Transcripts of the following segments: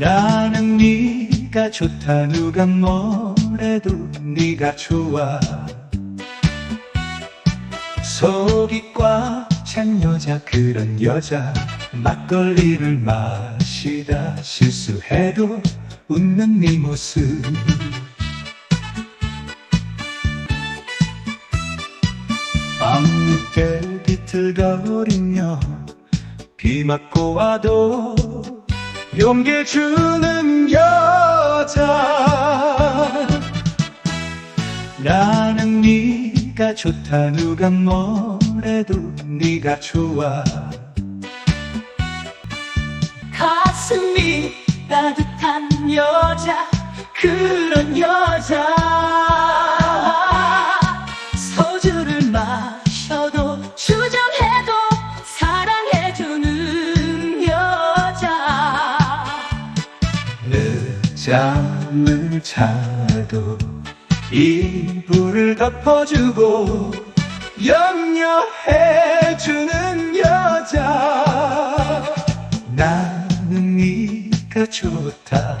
나는 네가 좋다 누가 뭐래도 네가 좋아. 속이 꽉 찬 여자 그런 여자 막걸리를 마시다 실수해도 웃는 네 모습. 밤늦게 비틀거리며 비 맞고 와도 용기 주는 여자. 나는 네가 좋다 누가 뭐래도 네가 좋아. 가슴이 따뜻한 여자 그런 여자 잠을 자도 이불을 덮어주고 염려해주는 여자. 나는 네가 좋다.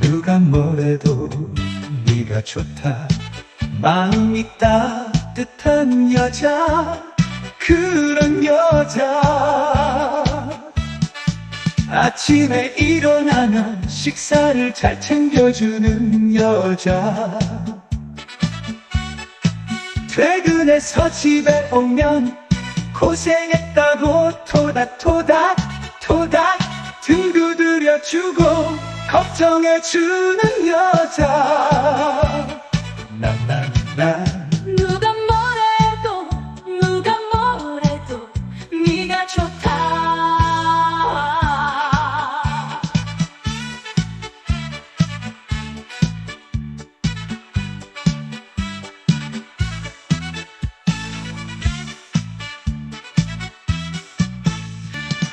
누가 뭐래도 네가 좋다. 마음이 따뜻한 여자. 그런 여자 아침에 일어나면 식사를 잘 챙겨주는 여자. 퇴근해서 집에 오면 고생했다고 토닥토닥 토닥 등 두드려주고 걱정해주는 여자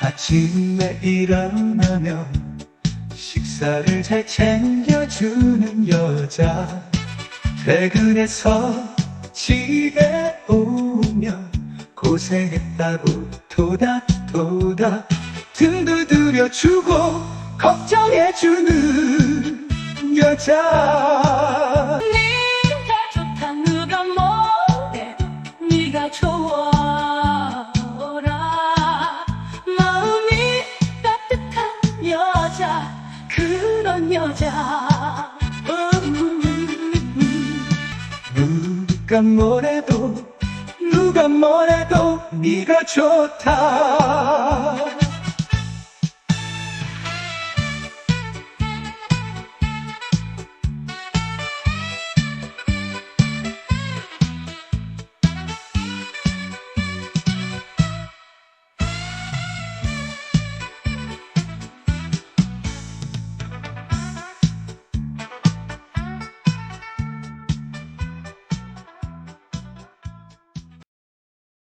아침에 일어나면 식사를 잘 챙겨주는 여자. 퇴근해서 집에 오면 고생했다고 토닥토닥 등 두드려주고 걱정해주는 여자 그런 여자? 음, 누가 뭐래도 누가 뭐래도 네가 좋다